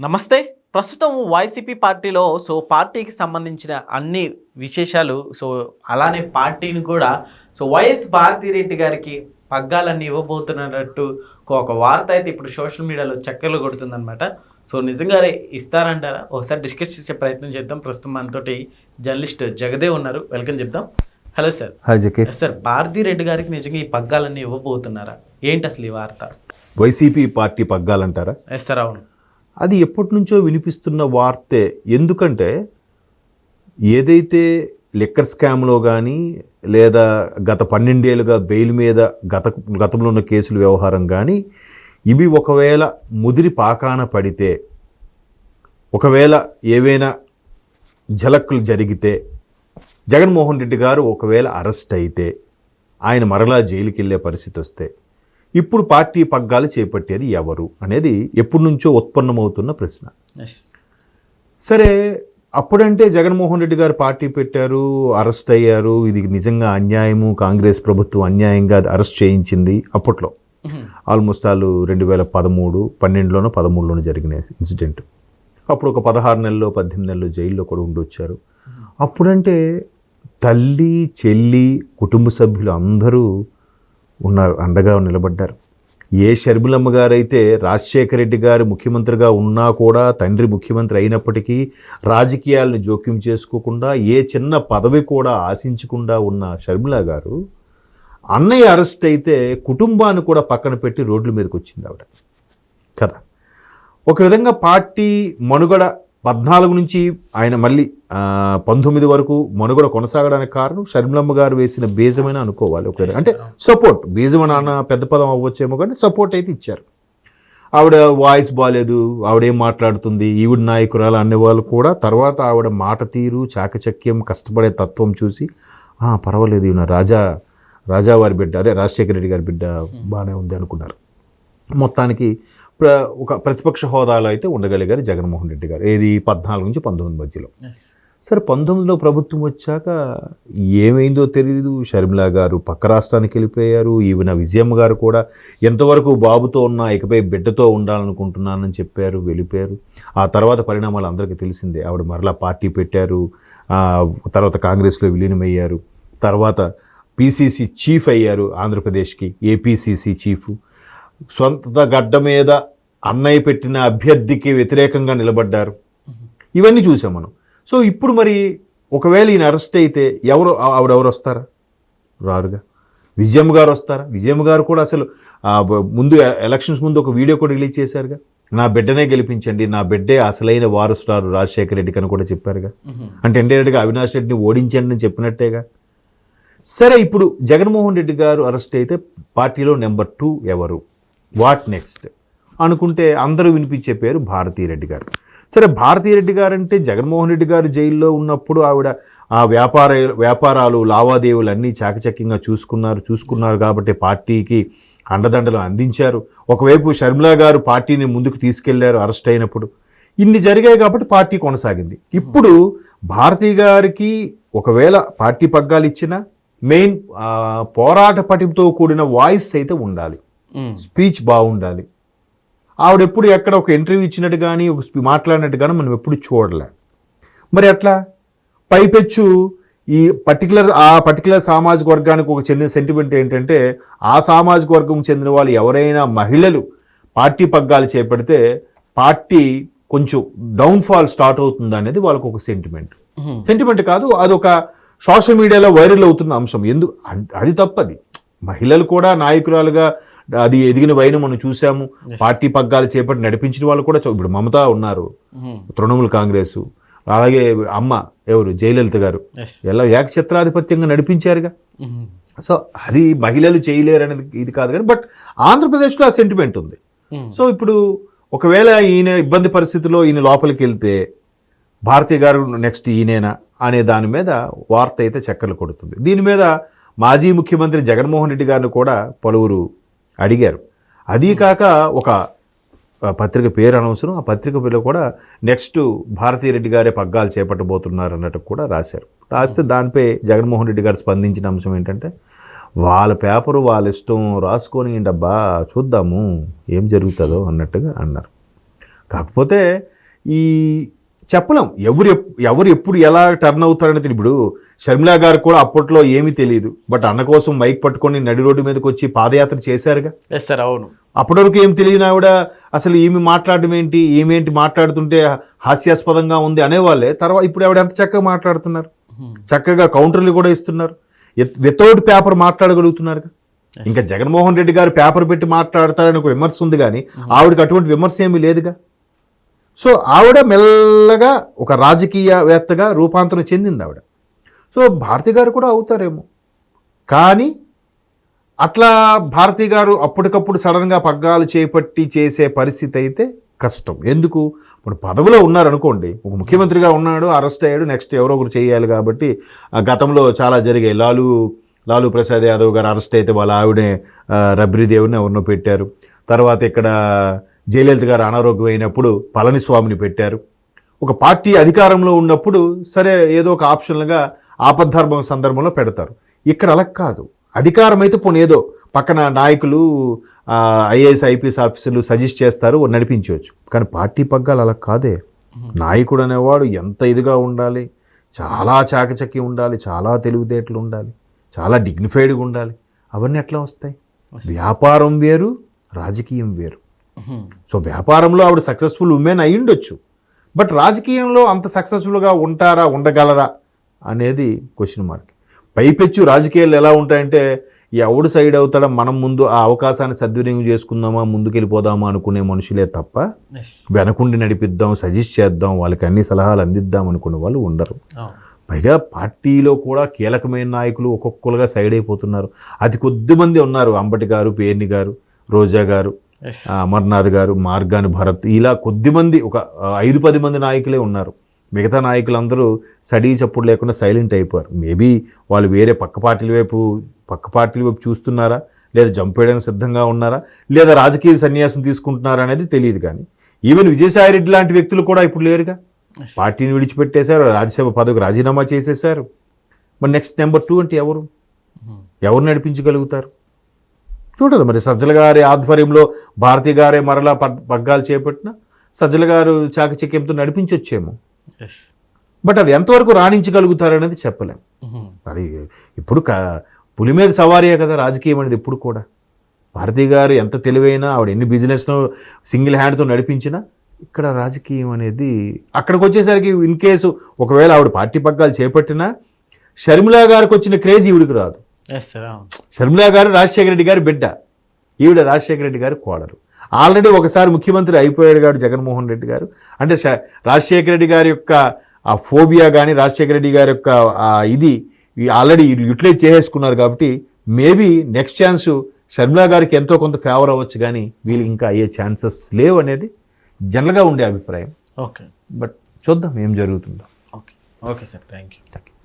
నమస్తే. ప్రస్తుతం వైసీపీ పార్టీలో సో పార్టీకి సంబంధించిన అన్ని విశేషాలు సో అలానే పార్టీని కూడా సో వైఎస్ భారతిరెడ్డి గారికి పగ్గాలన్నీ ఇవ్వబోతున్నట్టు ఒక వార్త అయితే ఇప్పుడు సోషల్ మీడియాలో చక్కర్లు కొడుతుందన్నమాట. సో నిజంగా ఇస్తారంటారా? ఒకసారి డిస్కస్ చేసే ప్రయత్నం చేద్దాం. ప్రస్తుతం మనతోటి జర్నలిస్ట్ జగదేవ్ ఉన్నారు. వెల్కమ్ చెప్దాం. Hello sir. సార్ భారతిరెడ్డి గారికి నిజంగా ఈ పగ్గాలన్నీ ఇవ్వబోతున్నారా? ఏంటి అసలు ఈ వార్త? వైసీపీ పార్టీ పగ్గాలంటారా? ఎస్ సార్ అవును. అది ఎప్పటి నుంచో వినిపిస్తున్న వార్తే. ఎందుకంటే ఏదైతే లిక్కర్ స్కామ్లో కానీ లేదా గత పన్నెండేళ్ళుగా బెయిల్ మీద గత గతంలో ఉన్న కేసుల వ్యవహారం కానీ ఇవి ఒకవేళ ముదిరి పాకాన పడితే ఒకవేళ ఏవైనా జలక్కులు జరిగితే జగన్మోహన్ రెడ్డి గారు ఒకవేళ అరెస్ట్ అయితే ఆయన మరలా జైలుకి వెళ్ళే పరిస్థితి వస్తే ఇప్పుడు పార్టీ పగ్గాలు చేపట్టేది ఎవరు అనేది ఎప్పటి నుంచో ఉత్పన్నమవుతున్న ప్రశ్న. సరే అప్పుడంటే జగన్మోహన్ రెడ్డి గారు పార్టీ పెట్టారు అరెస్ట్ అయ్యారు ఇది నిజంగా అన్యాయము కాంగ్రెస్ ప్రభుత్వం అన్యాయంగా అరెస్ట్ చేయించింది అప్పట్లో. ఆల్మోస్ట్ వాళ్ళు రెండు వేల పదమూడు పన్నెండులోనో పదమూడులోనో జరిగిన ఇన్సిడెంట్. అప్పుడు ఒక పదహారు నెలల్లో పద్దెనిమిది నెలలు జైల్లో కూడా ఉండి వచ్చారు. అప్పుడంటే తల్లి చెల్లి కుటుంబ సభ్యులు అందరూ ఉన్నారు అండగా నిలబడ్డారు. ఏ షర్మిలమ్మ గారైతే రాజశేఖర రెడ్డి గారు ముఖ్యమంత్రిగా ఉన్నా కూడా తండ్రి ముఖ్యమంత్రి అయినప్పటికీ రాజకీయాలను జోక్యం చేసుకోకుండా ఏ చిన్న పదవి కూడా ఆశించకుండా ఉన్న షర్మిల గారు అన్నయ్య అరెస్ట్ అయితే కుటుంబాన్ని కూడా పక్కన పెట్టి రోడ్ల మీదకి వచ్చింది ఆవిడ. కదా? ఒక విధంగా పార్టీ మనుగడ పద్నాలుగు నుంచి ఆయన మళ్ళీ పంతొమ్మిది వరకు మనుగడ కొనసాగడానికి కారణం షర్మిలమ్మ గారు వేసిన బీజమైన అనుకోవాలి ఒక. అంటే సపోర్ట్. బీజం అని అన్న పెద్ద పదం అవ్వచ్చేమో కానీ సపోర్ట్ అయితే ఇచ్చారు. ఆవిడ వాయిస్ బాగాలేదు ఆవిడ మాట్లాడుతుంది ఈవిడ నాయకురాలు అనేవాళ్ళు కూడా తర్వాత ఆవిడ మాట తీరు చాకచక్యం కష్టపడే తత్వం చూసి "ఆ, పర్వాలేదు ఈయన రాజా రాజావారి బిడ్డ అదే రాజశేఖర రెడ్డి గారి బిడ్డ బాగానే ఉంది అనుకున్నారు. మొత్తానికి ప్ర ఒక ప్రతిపక్ష హోదాలో అయితే ఉండగలిగారు జగన్మోహన్ రెడ్డి గారు. ఏది? పద్నాలుగు నుంచి పంతొమ్మిది మధ్యలో. సరే పంతొమ్మిదిలో ప్రభుత్వం వచ్చాక ఏమైందో తెలియదు షర్మిల గారు పక్క రాష్ట్రానికి వెళ్ళిపోయారు. ఈవెన విజయమ్మ గారు కూడా ఎంతవరకు బాబుతో ఉన్నా ఇకపై బిడ్డతో ఉండాలనుకుంటున్నానని చెప్పారు వెళ్ళిపోయారు. ఆ తర్వాత పరిణామాలు అందరికీ తెలిసిందే. ఆవిడ మరలా పార్టీ పెట్టారు. తర్వాత కాంగ్రెస్లో విలీనమయ్యారు. తర్వాత పీసీసీ చీఫ్ అయ్యారు ఆంధ్రప్రదేశ్కి ఏపీసీసీ చీఫ్. సొంత గడ్డ మీద అన్నయ్య పెట్టిన అభ్యర్థికి వ్యతిరేకంగా నిలబడ్డారు. ఇవన్నీ చూసాం మనం. సో ఇప్పుడు మరి ఒకవేళ ఈయన అరెస్ట్ అయితే ఎవరు ఆవిడెవరు వస్తారా? రారుగా. విజయమ్మ గారు వస్తారా? విజయమ్మ గారు కూడా అసలు ముందు ఎలక్షన్స్ ముందు ఒక వీడియో కూడా రిలీజ్ చేశారుగా. నా బిడ్డనే గెలిపించండి నా బిడ్డే అసలైన వారసురాలు రాజశేఖర రెడ్డికి అని కూడా చెప్పారుగా. అంటే ఇండైరెక్ట్గా అవినాష్ రెడ్డిని ఓడించండి అని చెప్పినట్టేగా. సరే ఇప్పుడు జగన్మోహన్ రెడ్డి గారు అరెస్ట్ అయితే పార్టీలో నెంబర్ టూ ఎవరు? What next? అనుకుంటే అందరూ వినిపించే పేరు భారతీరెడ్డి గారు. సరే భారతీరెడ్డి గారు అంటే జగన్మోహన్ రెడ్డి గారు జైల్లో ఉన్నప్పుడు ఆవిడ ఆ వ్యాపార వ్యాపారాలు లావాదేవీలు అన్నీ చాకచక్యంగా చూసుకున్నారు చూసుకున్నారు కాబట్టి పార్టీకి అండదండలు అందించారు. ఒకవైపు షర్మిలా గారు పార్టీని ముందుకు తీసుకెళ్ళారు అరెస్ట్ అయినప్పుడు. ఇన్ని జరిగాయి కాబట్టి పార్టీ కొనసాగింది. ఇప్పుడు భారతీ గారికి ఒకవేళ పార్టీ పగ్గాలు ఇచ్చినా మెయిన్ పోరాట పటితో కూడిన వాయిస్ అయితే ఉండాలి. స్పీచ్ బాగుండాలి. ఆవిడ ఎప్పుడు ఎక్కడ ఒక ఇంటర్వ్యూ ఇచ్చినట్టు కానీ ఒక మాట్లాడినట్టు కానీ మనం ఎప్పుడు చూడలే. మరి ఎట్లా పైపెచ్చు ఈ పర్టికులర్ ఆ పర్టికులర్ సామాజిక వర్గానికి ఒక చెందిన సెంటిమెంట్ ఏంటంటే ఆ సామాజిక వర్గం చెందిన వాళ్ళు ఎవరైనా మహిళలు పార్టీ పగ్గాలు చేపడితే పార్టీ కొంచెం డౌన్ఫాల్ స్టార్ట్ అవుతుంది అనేది వాళ్ళకు ఒక సెంటిమెంట్ సెంటిమెంట్ కాదు అదొక సోషల్ మీడియాలో వైరల్ అవుతున్న అంశం. ఎందుకు అది తప్పది. మహిళలు కూడా నాయకురాలుగా అది ఎదిగిన వైన మనం చూసాము పార్టీ పగ్గాలు చేపట్టి నడిపించిన వాళ్ళు కూడా ఇప్పుడు మమతా ఉన్నారు. తృణమూల్ కాంగ్రెస్. అలాగే అమ్మ ఎవరు? జయలలిత గారు. ఎలా ఏకఛత్రాధిపత్యంగా నడిపించారుగా? సో అది మహిళలు చేయలేరు అనేది ఇది కాదు కానీ బట్ ఆంధ్రప్రదేశ్లో ఆ సెంటిమెంట్ ఉంది. సో ఇప్పుడు ఒకవేళ ఈయన ఇబ్బంది పరిస్థితిలో ఈయన లోపలికి వెళ్తే భారతి గారు నెక్స్ట్ ఈయనేనా అనే దాని మీద వార్త అయితే చక్కర్లు కొడుతుంది. దీని మీద మాజీ ముఖ్యమంత్రి జగన్మోహన్ రెడ్డి గారిని కూడా పలువురు అడిగారు. అదీ కాక ఒక పత్రిక పేరు అనవసరం ఆ పత్రిక పేరులో కూడా నెక్స్ట్ భారతీ రెడ్డి గారే పగ్గాలు చేపట్టబోతున్నారు అన్నట్టు కూడా రాశారు. రాస్తే దానిపై జగన్మోహన్ రెడ్డి గారు స్పందించిన అంశం ఏంటంటే వాళ్ళ పేపరు వాళ్ళ ఇష్టం రాసుకొని డబ్బా చూద్దాము ఏం జరుగుతుందో అన్నట్టుగా అన్నారు. కాకపోతే ఈ చెప్పలేం. ఎవరు ఎవరు ఎప్పుడు ఎలా టర్న్ అవుతారని తెలియదు. ఇప్పుడు షర్మిలా గారు కూడా అప్పట్లో ఏమీ తెలియదు బట్ అన్న కోసం మైక్ పట్టుకొని నడి రోడ్డు మీదకి వచ్చి పాదయాత్ర చేశారుగా? ఎస్ సార్ అవును. అప్పటి వరకు ఏం తెలియని ఆవిడ అసలు ఈమె మాట్లాడడం ఏంటి ఈమెంటి మాట్లాడుతుంటే హాస్యాస్పదంగా ఉంది అనేవాళ్ళే. తర్వాత ఇప్పుడు ఆవిడ ఎంత చక్కగా మాట్లాడుతున్నారు? చక్కగా కౌంటర్లు కూడా ఇస్తున్నారు. వితౌట్ పేపర్ మాట్లాడగలుగుతున్నారు ఇంకా జగన్మోహన్ రెడ్డి గారు పేపర్ పెట్టి మాట్లాడతారని ఒక విమర్శ ఉంది కానీ ఆవిడకి అటువంటి విమర్శ ఏమీ లేదుగా? సో ఆవిడ మెల్లగా ఒక రాజకీయవేత్తగా రూపాంతరం చెందింది ఆవిడ. సో భారతి గారు కూడా అవుతారేమో. కానీ అట్లా భారతి గారు అప్పటికప్పుడు సడన్గా పగ్గాలు చేపట్టి చేసే పరిస్థితి అయితే కష్టం. ఎందుకు? ఇప్పుడు పదవిలో ఉన్నారనుకోండి ఒక ముఖ్యమంత్రిగా ఉన్నాడు అరెస్ట్ అయ్యాడు నెక్స్ట్ ఎవరో ఒకరు చేయాలి కాబట్టి గతంలో చాలా జరిగాయి. లాలు లాలు ప్రసాద్ యాదవ్ గారు అరెస్ట్ అయితే వాళ్ళ ఆవిడే రబ్రీదేవిని ఎవరినో పెట్టారు. తర్వాత ఇక్కడ జయలలిత గారు అనారోగ్యం అయినప్పుడు పళనిస్వామిని పెట్టారు. ఒక పార్టీ అధికారంలో ఉన్నప్పుడు సరే ఏదో ఒక ఆప్షన్లుగా ఆపద్ధర్మం సందర్భంలో పెడతారు. ఇక్కడ అలా కాదు. అధికారం అయితే పోనీ ఏదో పక్కన నాయకులు ఐఏఎస్ ఐపీఎస్ ఆఫీసర్లు సజెస్ట్ చేస్తారు నడిపించవచ్చు. కానీ పార్టీ పగ్గాలు అలా కాదే. నాయకుడు అనేవాడు ఎంత ఇదిగా ఉండాలి చాలా చాకచక్యం ఉండాలి చాలా తెలివితేటలు ఉండాలి చాలా డిగ్నిఫైడ్గా ఉండాలి. అవన్నీ ఎట్లా వస్తాయి. వ్యాపారం వేరు రాజకీయం వేరు. సో వ్యాపారంలో ఆవిడ సక్సెస్ఫుల్ ఉమెన్ అయి ఉండొచ్చు. బట్ రాజకీయంలో అంత సక్సెస్ఫుల్గా ఉంటారా ఉండగలరా అనేది క్వశ్చన్ మార్క్ పైపెచ్చు రాజకీయాలు ఎలా ఉంటాయంటే ఎవడు సైడ్ అవుతాడో మనం ముందు ఆ అవకాశాన్ని సద్వినియోగం చేసుకుందామా ముందుకెళ్ళిపోదామా అనుకునే మనుషులే తప్ప వెనకుండి నడిపిద్దాం సజెస్ట్ చేద్దాం వాళ్ళకి అన్ని సలహాలు అందిద్దాం అనుకునే వాళ్ళు ఉండరు. పైగా పార్టీలో కూడా కీలకమైన నాయకులు ఒక్కొక్కరుగా సైడ్ అయిపోతున్నారు. అతి కొద్ది మంది ఉన్నారు అంబటి గారు పేర్ని గారు రోజా గారు. అమర్నాథ్ గారు మార్గాని భరత్ ఇలా కొద్ది మంది ఒక ఐదు పది మంది నాయకులే ఉన్నారు. మిగతా నాయకులందరూ సడీ చప్పుడు లేకుండా సైలెంట్ అయిపోయారు. మేబీ వాళ్ళు వేరే పక్క పార్టీల వైపు పక్క పార్టీల వైపు చూస్తున్నారా? లేదా జంప్ వేయడానికి సిద్ధంగా ఉన్నారా? లేదా రాజకీయ సన్యాసం తీసుకుంటున్నారా అనేది తెలియదు కానీ ఈవెన్ విజయసాయి రెడ్డి లాంటి వ్యక్తులు కూడా ఇప్పుడు లేరుగా. పార్టీని విడిచిపెట్టేశారు రాజ్యసభ పదవికి రాజీనామా చేసేశారు. మరి నెక్స్ట్ నెంబర్ టూ అంటే ఎవరు? ఎవరు నడిపించగలుగుతారు? చూడాలి మరి సజ్జల గారి ఆధ్వర్యంలో భారతి గారే మరలా పగ్- పగ్గాలు చేపట్టిన సజ్జల గారు చాకచక్యంతో నడిపించొచ్చేమో. బట్ అది ఎంతవరకు రాణించగలుగుతారనేది చెప్పలేం. అది ఇప్పుడు పులి మీద సవారీయే కదా రాజకీయం అనేది ఎప్పుడు కూడా. భారతి గారు ఎంత తెలివైనా ఆవిడ ఎన్ని బిజినెస్ను సింగిల్ హ్యాండ్తో నడిపించినా ఇక్కడ రాజకీయం అనేది అక్కడికి వచ్చేసరికి ఇన్ కేసు ఒకవేళ ఆవిడ పార్టీ పగ్గాలు చేపట్టినా షర్మిలా గారికి వచ్చిన క్రేజ్ ఈవిడికి రాదు. షర్మిలా గారు రాజశేఖర రెడ్డి గారి బిడ్డ. ఈవిడ రాజశేఖర రెడ్డి గారి కోడలు. ఆల్రెడీ ఒకసారి ముఖ్యమంత్రి అయిపోయాడు గారు జగన్మోహన్ రెడ్డి గారు. అంటే రాజశేఖర రెడ్డి గారి యొక్క ఆ ఫోబియా కానీ రాజశేఖర రెడ్డి గారి యొక్క ఇది ఆల్రెడీ యూటిలైజ్ చేసేసుకున్నారు కాబట్టి మేబీ నెక్స్ట్ ఛాన్స్ షర్మిలా గారికి ఎంతో కొంత ఫేవర్ అవ్వచ్చు కానీ వీళ్ళు ఇంకా అయ్యే ఛాన్సెస్ లేవు అనేది జనరల్గా ఉండే అభిప్రాయం. ఓకే బట్ చూద్దాం ఏం జరుగుతుందో. Okay okay sir thank you